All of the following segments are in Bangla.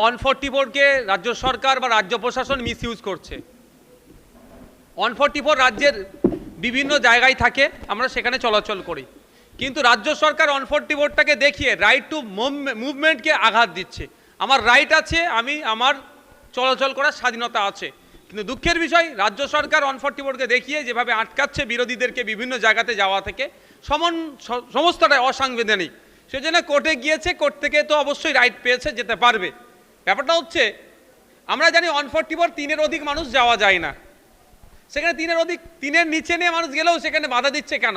ওয়ান ফোরটি ফোরকে রাজ্য সরকার বা রাজ্য প্রশাসন মিসইউজ করছে। ওয়ান ফোরটি ফোর রাজ্যের বিভিন্ন জায়গায় থাকে, আমরা সেখানে চলাচল করি। কিন্তু রাজ্য সরকার ওয়ান ফোরটি ফোরটাকে দেখিয়ে রাইট টু মুভমেন্টকে আঘাত দিচ্ছে। আমার রাইট আছে, আমি আমার চলাচল করার স্বাধীনতা আছে। কিন্তু দুঃখের বিষয়, রাজ্য সরকার ওয়ান ফোরটি ফোরকে দেখিয়ে যেভাবে আটকাচ্ছে বিরোধীদেরকে বিভিন্ন জায়গাতে যাওয়া থেকে, সমন, সমস্তটাই অসাংবিধানিক। সেজন্য কোর্টে গিয়েছে, কোর্ট থেকে তো অবশ্যই রাইট পেয়েছে, যেতে পারবে। ব্যাপারটা হচ্ছে, আমরা জানি ওয়ান ফোরটি ফোর তিনের অধিক মানুষ যাওয়া যায় না। সেখানে তিনের অধিক, তিনের নিচে নিয়ে মানুষ গেলেও সেখানে বাধা দিচ্ছে কেন?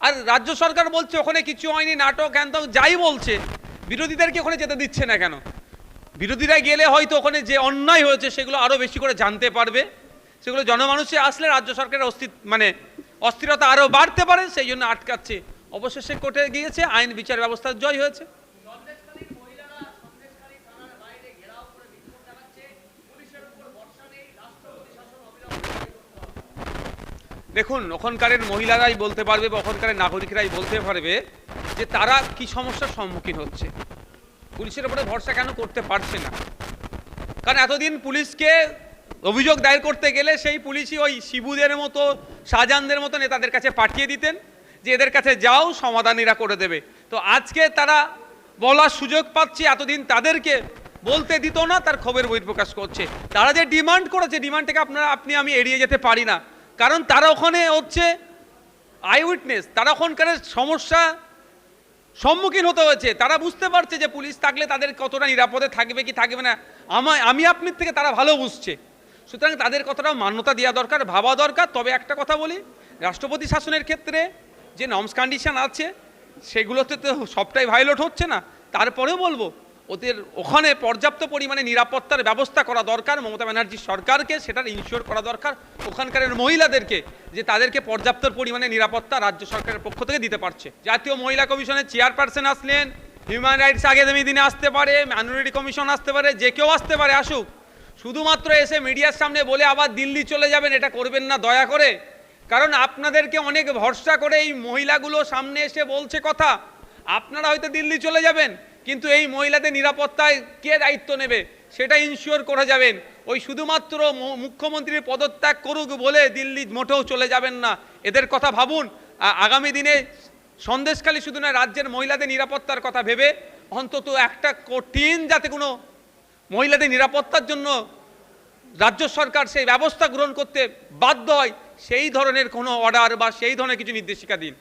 আর রাজ্য সরকার বলছে, ওখানে কিছু হয়নি, নাটক হ্যান যাই বলছে বিরোধীদেরকে ওখানে যেতে দিচ্ছে না কেন? বিরোধীরা গেলে হয়তো ওখানে যে অন্যায় হয়েছে সেগুলো আরও বেশি করে জানতে পারবে। সেগুলো জনমানুষে আসলে রাজ্য সরকারের অস্তিত্ব মানে অস্থিরতা আরও বাড়তে পারে, সেই জন্য আটকাচ্ছে। অবশেষে কোর্টে গিয়েছে, আইন বিচার ব্যবস্থার জয় হয়েছে। দেখুন, ওখানকারের মহিলারাই বলতে পারবে বা ওখানকারের নাগরিকরাই বলতে পারবে যে তারা কি সমস্যার সম্মুখীন হচ্ছে। পুলিশের উপরে ভরসা কেন করতে পারছে না? কারণ এতদিন পুলিশকে অভিযোগ দায়ের করতে গেলে সেই পুলিশই ওই শিবুদের মতো, শাহজাহানদের মতো নেতাদের কাছে পাঠিয়ে দিতেন যে এদের কাছে যাও সমাধান এরা করে দেবে। তো আজকে তারা বলার সুযোগ পাচ্ছে, এতদিন তাদেরকে বলতে দিত না, তার খবর বহিঃপ্রকাশ করছে। তারা যে ডিমান্ড করেছে, ডিমান্ডটাকে আপনারা, আপনি, আমি এড়িয়ে যেতে পারি না। কারণ তারা ওখানে হচ্ছে আই উইটনেস তারা ওখানকার সমস্যা সম্মুখীন হতে হয়েছে। তারা বুঝতে পারছে যে পুলিশ থাকলে তাদের কতটা নিরাপদে থাকবে কি থাকবে না। আমায় আমি আপনার থেকে তারা ভালো বুঝছে। সুতরাং তাদের কথাটা মান্যতা দেওয়া দরকার, ভাবা দরকার। তবে একটা কথা বলি, রাষ্ট্রপতি শাসনের ক্ষেত্রে যে নর্মস কন্ডিশন আছে, সেগুলোতে তো সবটাই ভায়োলেট হচ্ছে না। তারপরেও বলব ওদের ওখানে পর্যাপ্ত পরিমাণে নিরাপত্তার ব্যবস্থা করা দরকার, মমতা ব্যানার্জির সরকারকে সেটার ইনশিওর করা দরকার, ওখানকারের মহিলাদেরকে, যে তাদেরকে পর্যাপ্ত পরিমাণে নিরাপত্তা রাজ্য সরকারের পক্ষ থেকে দিতে পারছে। জাতীয় মহিলা কমিশনের চেয়ারপারসন আসলেন হিউম্যান রাইটস আগামী দিনে আসতে পারে মাইনরিটি কমিশন আসতে পারে, যে কেউ আসতে পারে, আসুক। শুধুমাত্র এসে মিডিয়ার সামনে বলে আবার দিল্লি চলে যাবেন, এটা করবেন না, দয়া করে। কারণ আপনাদেরকে অনেক ভরসা করে এই মহিলাগুলো সামনে এসে বলছে কথা। আপনারা হয়তো দিল্লি চলে যাবেন কিন্তু এই মহিলাদের নিরাপত্তায় কে দায়িত্ব নেবে? সেটা ইনশিওর করে যাবেন। ওই শুধুমাত্র মুখ্যমন্ত্রীর পদত্যাগ করুক বলে দিল্লি মোটেও চলে যাবেন না। এদের কথা ভাবুন। আগামী দিনে সন্দেশখালী শুধু নয়, রাজ্যের মহিলাদের নিরাপত্তার কথা ভেবে অন্তত একটা কঠিন যাতে কোনো মহিলাদের নিরাপত্তার জন্য রাজ্য সরকার সেই ব্যবস্থা গ্রহণ করতে বাধ্য হয়, সেই ধরনের কোনো অর্ডার বা সেই ধরনের কিছু নির্দেশিকা দিন।